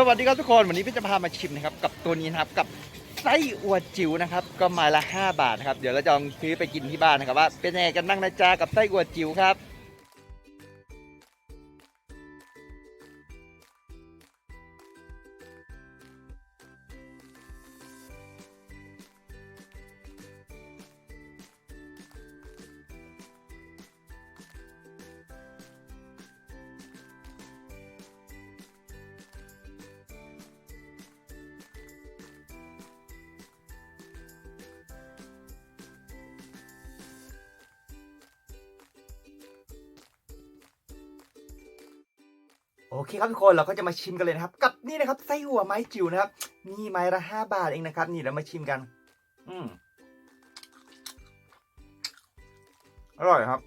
สวัสดีครับทุกคนวันนี้พี่จะพามาชิมนะครับกับตัวนี้นะครับกับไส้อัวจิ๋วนะครับก็ไม้ละ 5 บาทนะครับเดี๋ยวเราจะลองซื้อไปกินที่บ้านนะครับว่าเป็นยังไงกันบ้างนะจ๊ะกับไส้อัวจิ๋วครับ โอเคครับทุกคนเราก็จะมาชิมกันเลยนะครับ กับนี่นะครับไส้อั่วไม้จิ๋วนะครับ นี่ไม้ละห้าบาทเองนะครับ นี่เรามาชิมกัน อืมอร่อยครับ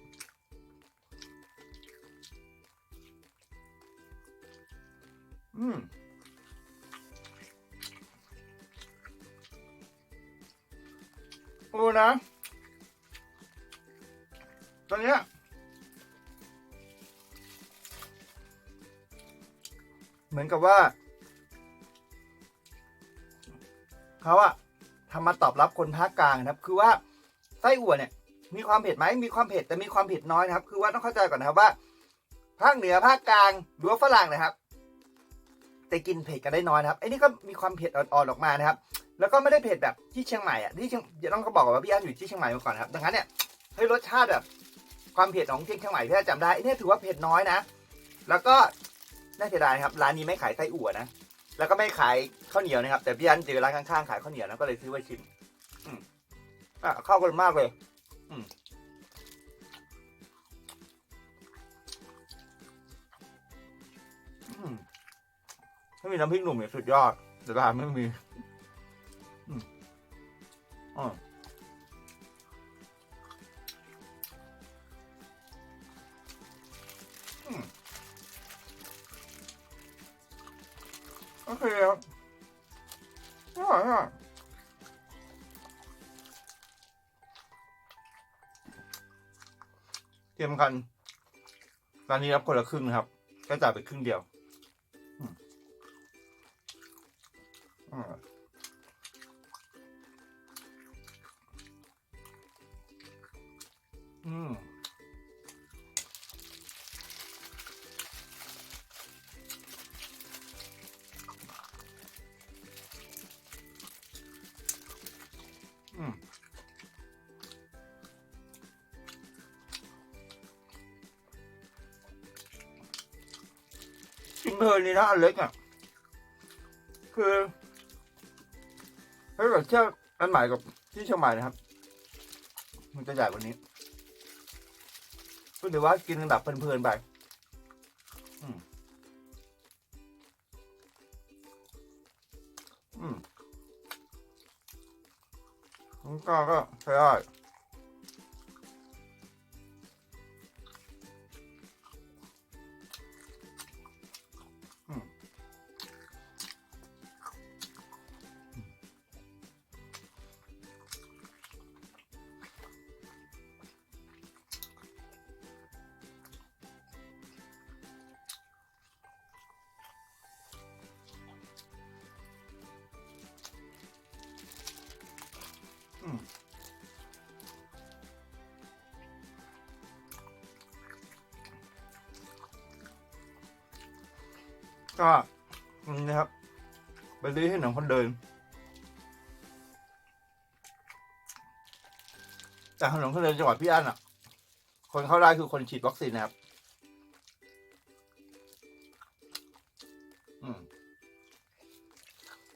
อืมโอ้นะ เหมือนกับว่าเขาอะทำมาตอบรับคนภาคกลางนะครับ คือว่าไส้อั่วเนี่ย มีความเผ็ดไหมมีความเผ็ดแต่มีความเผ็ดน้อยนะครับ คือว่าต้องเข้าใจก่อนนะครับว่าภาคเหนือภาคกลางหรือว่าฝรั่งนะครับแต่กินเผ็ดกันได้น้อยนะครับไอ้นี่ก็มีความเผ็ดอ่อนๆออกมานะครับ แล้วก็ไม่ได้เผ็ดแบบที่เชียงใหม่อะที่เชียงเดี๋ยวต้องเขาบอกว่าพี่อาร์ตอยู่ที่เชียงใหม่มาก่อนครับดังนั้นเนี่ยเฮ้ยรสชาติแบบความเผ็ดของที่เชียงใหม่พี่อาจำได้ไอ้นี่ถือว่าเผ็ดน้อยนะ แล้วก็ น่าเสียดายครับร้านนี้ไม่ขายไส้อั่วนะแล้วก็ไม่ขายข้าวเหนียวนะครับ แต่พี่อันเจอร้านข้างๆขายข้าวเหนียวนะก็เลยซื้อไว้ชิมอะเข้ากันมากเลย อืมอืมถ้ามีน้ำพริกหนุ่มเนี่ยสุดยอดแต่ร้านไม่มี อืมอ๋อ อเคครับอร่อยอะเตรียมกันร้านนี้รับคนละครึ่งนะครับ ก็จ่ายไปครึ่งเดียวออืม กินเพลินนี่นะอันเล็กอะ คือถ้าเกิดเทียบอันใหม่กับที่เชียงใหม่นะครับ มันจะใหญ่กว่านี้ก็ถือว่ากินแบบเพลินๆไปอืมอืมก็ก็ใช้ได้ ก็นี่นะครับไปซื้อให้หนังคนเดิน แต่ถนนคนเดินจังหวัดพี่อั้นอะ คนเข้าได้คือคนฉีดวัคซีนนะครับ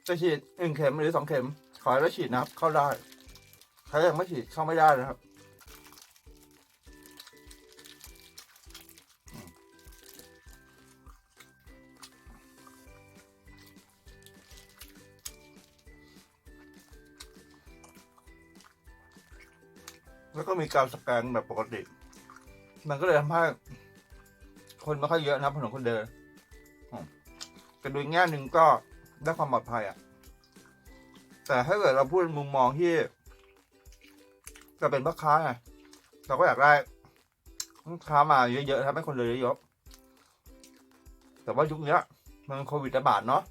จะฉีดหนึ่งเข็มหรือสองเข็ม ขอให้ได้ฉีดนะครับ เข้าได้ ใครยังไม่ฉีดเข้าไม่ได้นะครับ แล้วก็มีการสแกนแบบปกติ มันก็เลยทำให้คนไม่ค่อยเยอะนะถนนคนเดินแต่โดยแง่หนึ่งก็ได้ความปลอดภัยอะ่ะ แต่ถ้าเกิดเราพูดมุมมองที่จะเป็นพ่อค้าไงเราก็อยากได้ลูกค้ามาเยอะๆทำให้คนเดินเยอะแต่ว่ายุคนี้มันโควิดระบาดเนาะ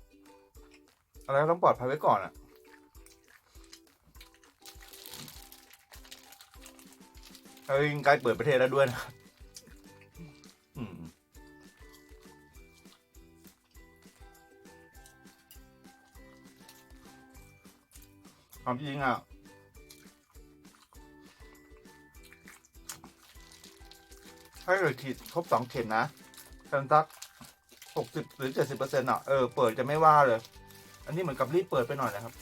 อะไรก็ต้องปลอดภัยไว้ก่อนอะ เฮ้ยใกล้เปิดประเทศแล้วด้วยนะครับความจริงอะ ให้เลยฉีดครบสองเข็มนะกันสักหกสิบหรือเจ็ดสิบเปอร์เซ็นต์อะ เออ เปิดจะไม่ว่าเลย อันนี้เหมือนกับรีบเปิดไปหน่อยนะครับ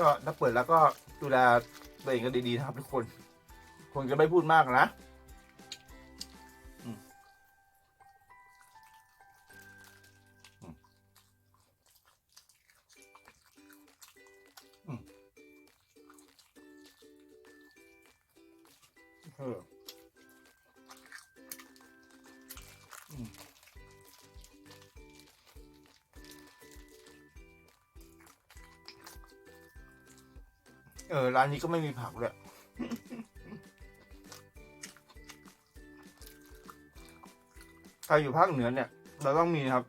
ก็ถ้าเปิดแล้วก็ดูแลตัวเองกันดีๆนะครับทุกคนคงจะไม่พูดมากนะอืมอืมอืมเออ เออ ร้านนี้ก็ไม่มีผักเลยใครอยู่ภาคเหนือเนี่ย เราต้องมีครับ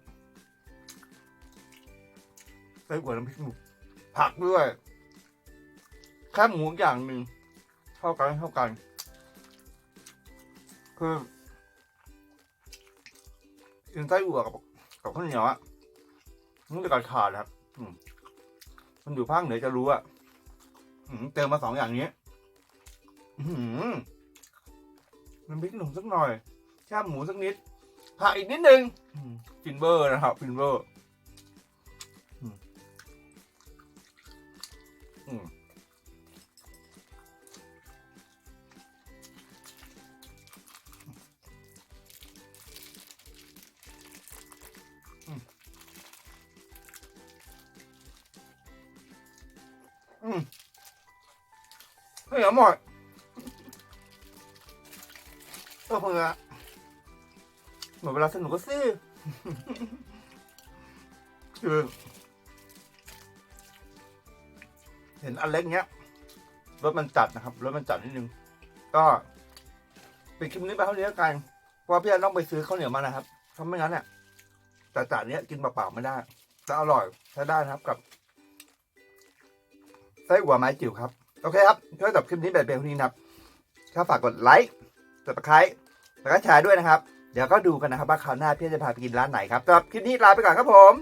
ไส้อั่วน้ำพริกหนุ่มผักด้วยแค่หมูอย่างหนึ่งเท่ากันเท่ากัน คือกินไส้อั่วกับกับข้าวเหนียวอะมันจะกัดขาดครับมมันอยู่ภาคเหนือจะรู้อะ เติมมาสองอย่างนี้อืมน้ำพริกหนุ่มสักหน่อยแค่หมูสักนิดผักอีกนิดนึงฟินเบอร์นะครับฟินเบอร์อืมอืม เฮ้ยอร่อยเอเพื่อเหมือนเวลาสนุกก็ซื้อคือเห็นอันเล็กเนี้ยรถมันจัดนะครับรถมันจัดนิดนึง ก็ป็นคลิปนี้ไปเท่านี้แล้วกันเพราะว่าพี่อันต้องไปซื้อข้าวเหนียวมานะครับเพราไม่งั้นเนี่ยแต่จานเนี้ยกินเปล่าๆไม่ได้แต่อร่อยใช้ได้นะครับกับไส้หัวไม้จิ๋วครับ โอเคครับถ้าจบคลิปนี้แบบเป็นเท่านี้นะครับถ้าฝากกดไลค์กดติดตามแล้วก็แชร์ด้วยนะครับ เดี๋ยวก็ดูกันนะครับว่าคราวหน้าพี่จะพาไปกินร้านไหนครับสำหรับคลิปนี้ลาไปก่อนครับผม